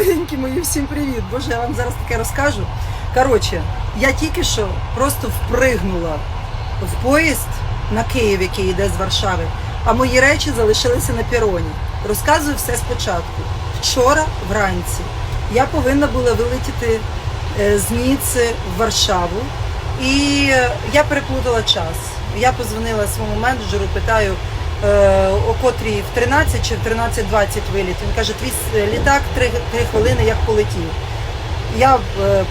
Дорогенькі мої, всім привіт! Боже, я вам зараз таке розкажу. Коротше, я тільки що просто впригнула в поїзд на Київ, який йде з Варшави, а мої речі залишилися на пероні. Розказую все спочатку. Вчора вранці я повинна була вилетіти е, з Ніци в Варшаву, і е, я переплутала час. Я позвонила своєму менеджеру, питаю, о котрій в 13 чи в 13.20 виліт. Він каже, твій с- літак 3, хвилини як полетів. Я е, е,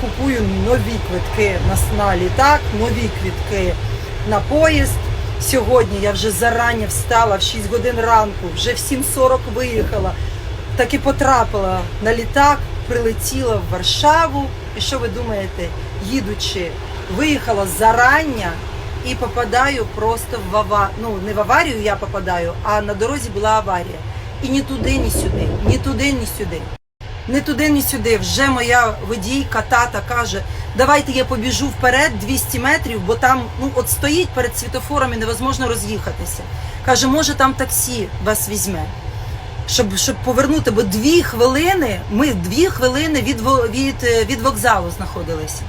купую нові квитки на, літак, нові квитки на поїзд. Сьогодні я вже зарання встала в 6 годин ранку, вже в 7.40 виїхала. Так і потрапила на літак, прилетіла в Варшаву. І що ви думаєте, їдучи, виїхала зарання і попадаю просто в аварію. Ну, не в аварію я попадаю, а на дорозі була аварія. І ні туди, ні сюди, ні туди, ні сюди. Не туди, ні сюди. Вже моя водійка, тата каже, давайте я побіжу вперед 200 метрів, бо там ну от стоїть перед світофором і невозможно роз'їхатися. Каже, може там таксі вас візьме. Щоб, щоб повернути, бо дві хвилини, ми дві хвилини від, від, від вокзалу знаходилися.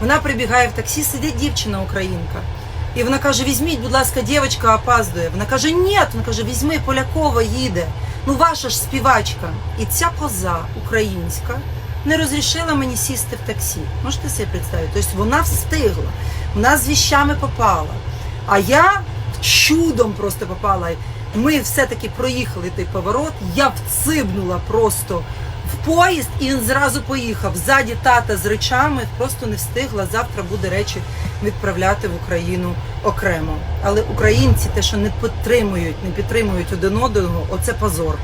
Вона прибігає в таксі, сидить дівчина українка. І вона каже: візьміть, будь ласка, дівчинка опаздує. Вона каже, ні, вона каже, візьми, Полякова їде. Ну ваша ж співачка. І ця коза українська не розрішила мені сісти в таксі. Можете собі представити? Тобто вона встигла, вона з віщами попала. А я чудом просто попала. Ми все-таки проїхали той поворот, я вцибнула просто в поїзд і він зразу поїхав. Ззаді тата з речами просто не встигла. Завтра буде речі відправляти в Україну окремо. Але українці те, що не підтримують, не підтримують один одного, оце позор.